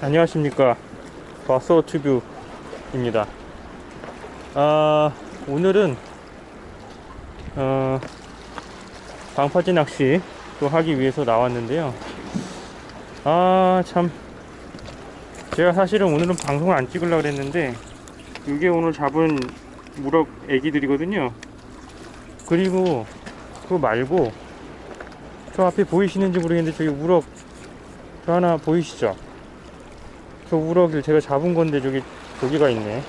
안녕하십니까. 바서 튜브입니다. 아 오늘은 어 방파제 낚시 또 하기 위해서 나왔는데요. 아 참. 제가 사실은 오늘은 방송을 안 찍으려고 그랬는데 이게 오늘 잡은 무럭 애기들이거든요. 그리고 그거 말고 저 앞에 보이시는지 모르겠는데 저기 우럭 저 하나 보이시죠? 저 우럭을 제가 잡은 건데 저기 저기가 있네.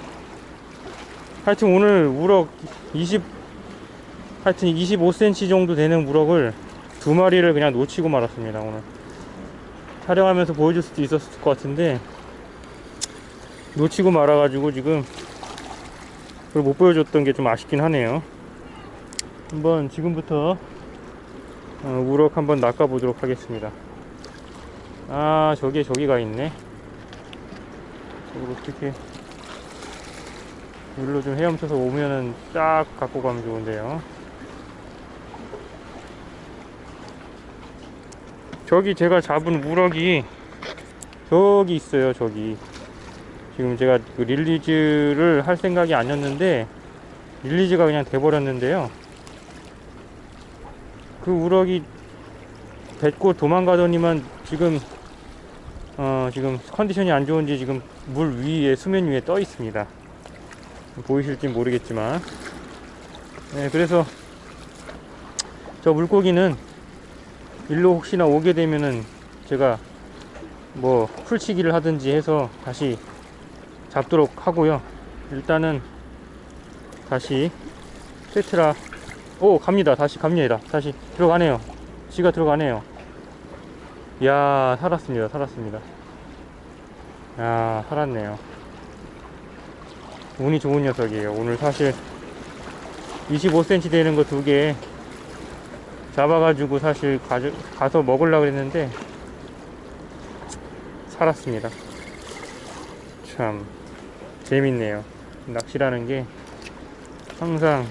하여튼 오늘 우럭 20 하여튼 25cm 정도 되는 우럭을 두 마리를 그냥 놓치고 말았습니다 오늘. 촬영하면서 보여줄 수도 있었을 것 같은데 놓치고 말아 가지고 지금 그걸 못 보여줬던 게 좀 아쉽긴 하네요. 한번 지금부터 어, 우럭 한번 낚아 보도록 하겠습니다. 아 저기에 저기가 있네. 이걸 어떻게 일로 좀 헤엄쳐서 오면은 쫙 갖고 가면 좋은데요. 저기 제가 잡은 우럭이 저기 있어요. 저기 지금 제가 그 릴리즈를 할 생각이 아니었는데 릴리즈가 그냥 돼버렸는데요. 그 우럭이 뱉고 도망가더니만 지금 어 지금 컨디션이 안 좋은지 지금 물 위에 수면 위에 떠 있습니다. 보이실지 모르겠지만 네 그래서 저 물고기는 일로 혹시나 오게 되면은 제가 뭐 풀치기를 하든지 해서 다시 잡도록 하고요. 일단은 다시 세트라 오 갑니다. 다시 갑니다. 다시 들어가네요. 지가 들어가네요. 야 살았습니다. 살았습니다. 야 살았네요. 운이 좋은 녀석이에요. 오늘 사실 25cm 되는 거 두 개 잡아가지고 사실 가져, 가서 먹으려고 했는데 살았습니다. 참 재밌네요. 낚시라는 게 항상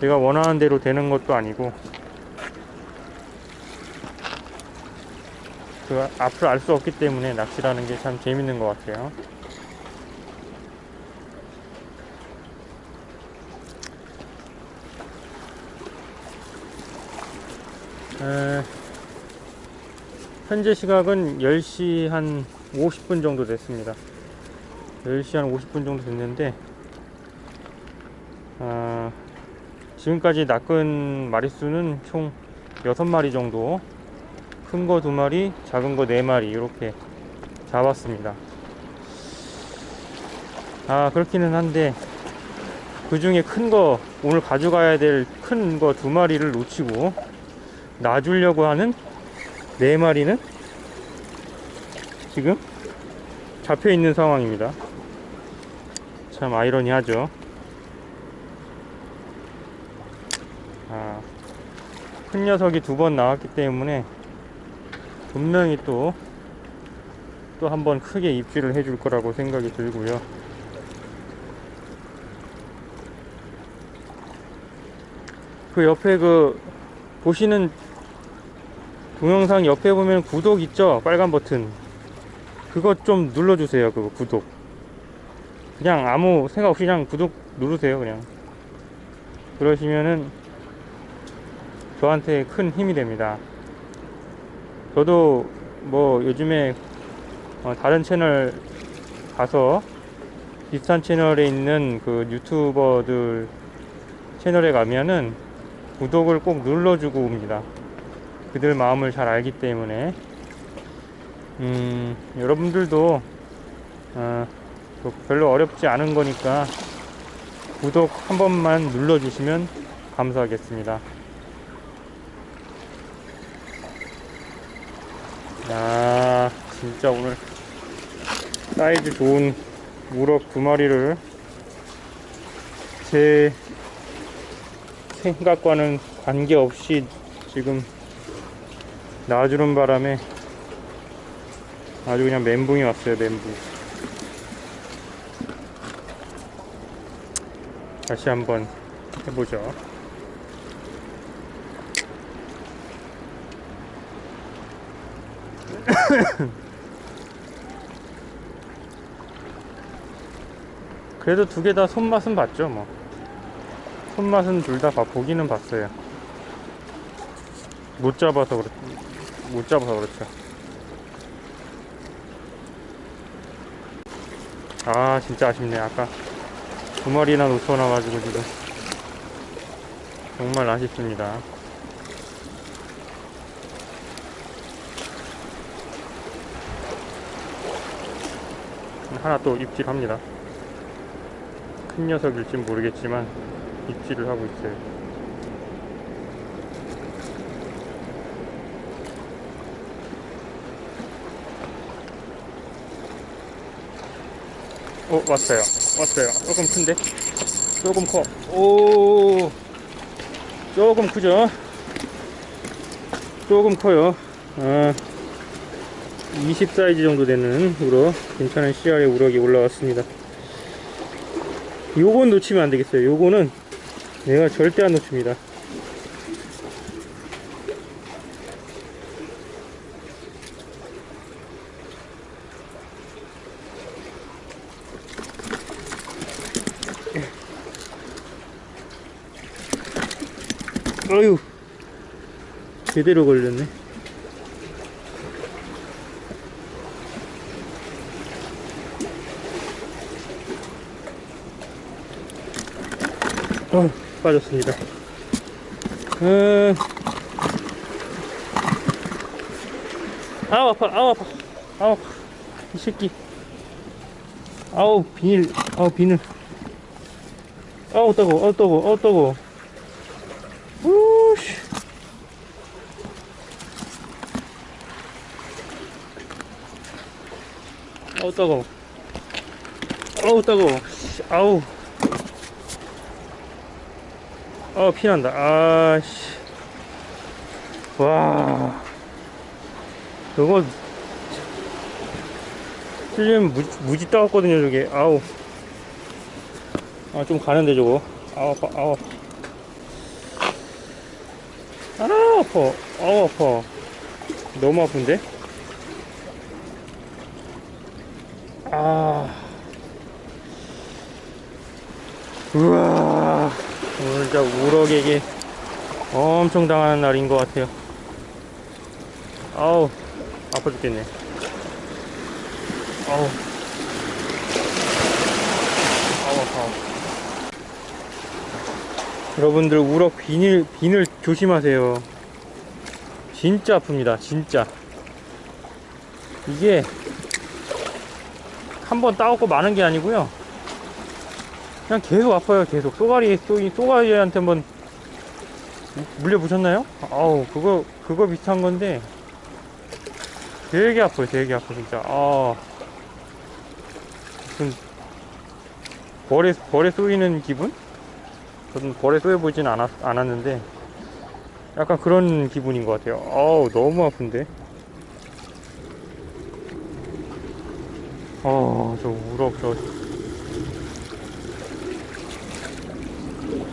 제가 원하는 대로 되는 것도 아니고 그 앞을 알 수 없기 때문에 낚시라는 게 참 재밌는 것 같아요. 에, 현재 시각은 10시 한 50분 정도 됐습니다. 10시 한 50분 정도 됐는데, 아, 지금까지 낚은 마리수는 총 6마리 정도, 큰거 2마리, 작은 거 4마리, 이렇게 잡았습니다. 아, 그렇기는 한데, 그 중에 큰 거, 오늘 가져가야 될 큰거 2마리를 놓치고, 놔주려고 하는 4마리는 지금 잡혀 있는 상황입니다. 참 아이러니하죠. 아, 큰 녀석이 두 번 나왔기 때문에 분명히 또 또 한번 크게 입질을 해줄 거라고 생각이 들고요. 그 옆에 그 보시는 동영상 옆에 보면 구독 있죠? 빨간 버튼. 그거 좀 눌러주세요. 그거 구독. 그냥 아무 생각 없이 그냥 구독 누르세요. 그냥. 그러시면은 저한테 큰 힘이 됩니다. 저도 뭐 요즘에 어 다른 채널 가서 비슷한 채널에 있는 그 유튜버들 채널에 가면은 구독을 꼭 눌러주고 옵니다. 그들 마음을 잘 알기 때문에 음, 여러분들도 어, 뭐 별로 어렵지 않은 거니까 구독 한 번만 눌러주시면 감사하겠습니다. 아 진짜 오늘 사이즈 좋은 우럭 두 마리를 제 생각과는 관계없이 지금 나와주는 바람에 아주 그냥 멘붕이 왔어요 멘붕. 다시 한번 해보죠 그래도 두 개 다 손맛은 봤죠 뭐. 손맛은 둘 다 보기는 봤어요. 못 잡아서 그렇 못 잡아서 그렇죠. 아 진짜 아쉽네 아까. 두 마리나 놓쳐놔가지고 지금. 정말 아쉽습니다. 하나 또 입질합니다. 큰 녀석일진 모르겠지만 입질을 하고 있어요. 어 왔어요. 왔어요. 조금 큰데? 조금 커오 조금 크죠? 조금 커요. 아, 20 사이즈 정도 되는 우럭 괜찮은 CR의 우럭이 올라왔습니다. 요건 놓치면 안 되겠어요. 요거는 내가 절대 안 놓칩니다. 어휴 제대로 걸렸네 어 빠졌습니다. 음. 아우 아파 아우 아파. 아우 아파. 이 새끼. 아우 비닐. 아우 비늘. 아우 따고 아우 따고 아우 따고. 우씨. 아우 따가워 아우 씨, 아우 아 피난다. 아씨. 와. 저거 찔리면 무지, 무지 따갑거든요 저게. 아우. 아 좀 가는데 저거. 아우 아파 아우. 아파 아 아파. 아우 아파. 너무 아픈데? 아. 우와 오늘 진짜 우럭에게 엄청 당하는 날인 것 같아요. 아우, 아파 죽겠네. 아우. 아우, 아파. 여러분들, 우럭 비닐, 비늘 조심하세요. 진짜 아픕니다, 진짜. 이게, 한 번 따갖고 마는 게 아니고요. 그냥 계속 아파요 계속. 쏘가리 쏘이 쏘가리한테 한번 물려 보셨나요? 아우 그거 그거 비슷한 건데. 되게 아파요 되게 아파 진짜. 아. 무슨 벌에 벌에 쏘이는 기분? 저는 벌에 쏘여 보진 않았, 않았는데 약간 그런 기분인 것 같아요. 아우 너무 아픈데. 어저 우럭 저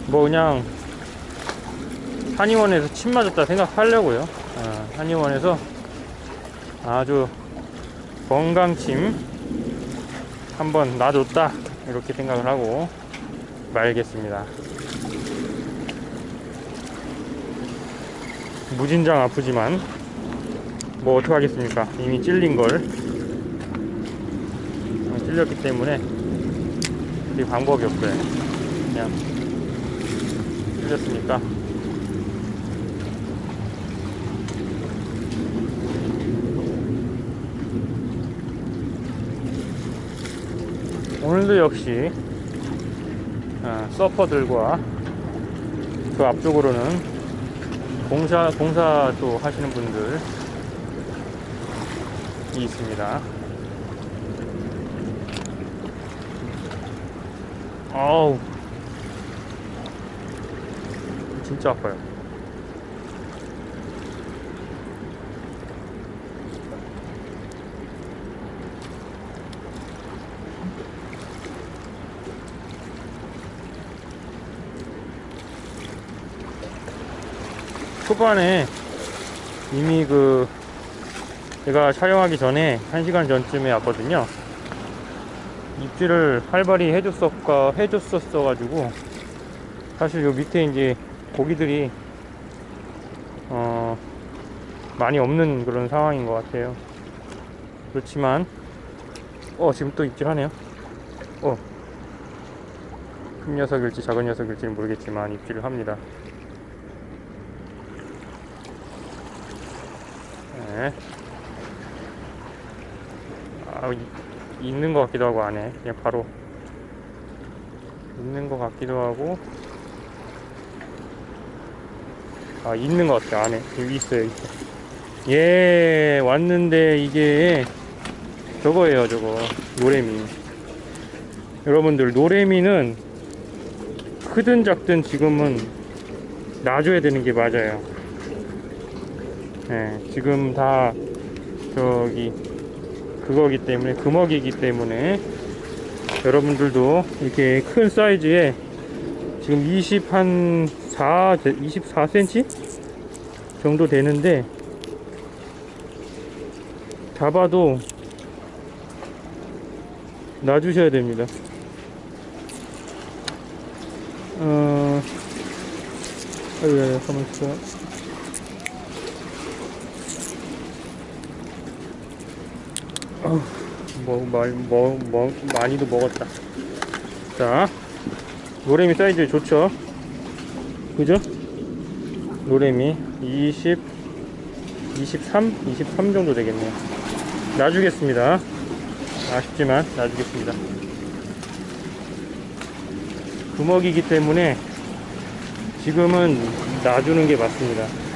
뭐 그냥 한의원에서 침 맞았다 생각하려고요. 어, 한의원에서 아주 건강침 한번 놔줬다 이렇게 생각을 하고 말겠습니다. 무진장 아프지만 뭐 어떡하겠습니까? 이미 찔린 걸 어, 찔렸기 때문에 이 방법이 없어요. 그냥 찔렸으니까 오늘도 역시 아, 서퍼들과 그 앞쪽으로는 공사 공사 또 하시는 분들이 있습니다. 아우 진짜 아파요. 초반에 이미 그 제가 촬영하기 전에 1시간 전쯤에 왔거든요. 입질을 활발히 해줬었어 가지고 사실 요 밑에 이제 고기들이 어 많이 없는 그런 상황인 것 같아요. 그렇지만 어 지금 또 입질하네요. 어. 큰 녀석일지 작은 녀석일지는 모르겠지만 입질을 합니다. 네. 아, 이- 있는 것 같기도 하고 안에 그냥 바로 있는 것 같기도 하고 아 있는 것 같아 안에. 여기 있어요 있어 예 왔는데 이게 저거예요 저거. 노래미. 여러분들 노래미는 크든 작든 지금은 놔줘야 되는 게 맞아요. 예 지금 다 저기 그거기 때문에 금어기이기 때문에 여러분들도 이렇게 큰 사이즈에 지금 20 한 4 24cm 정도 되는데 잡아도 놔주셔야 됩니다. 어, 아유, 아유, 가만 있어. 어우, 뭐, 말, 뭐, 뭐, 많이도 먹었다. 자, 노래미 사이즈 좋죠? 그죠? 노래미 20, 23, 23 정도 되겠네요. 놔주겠습니다. 아쉽지만 놔주겠습니다. 구멍이기 때문에 지금은 놔주는 게 맞습니다.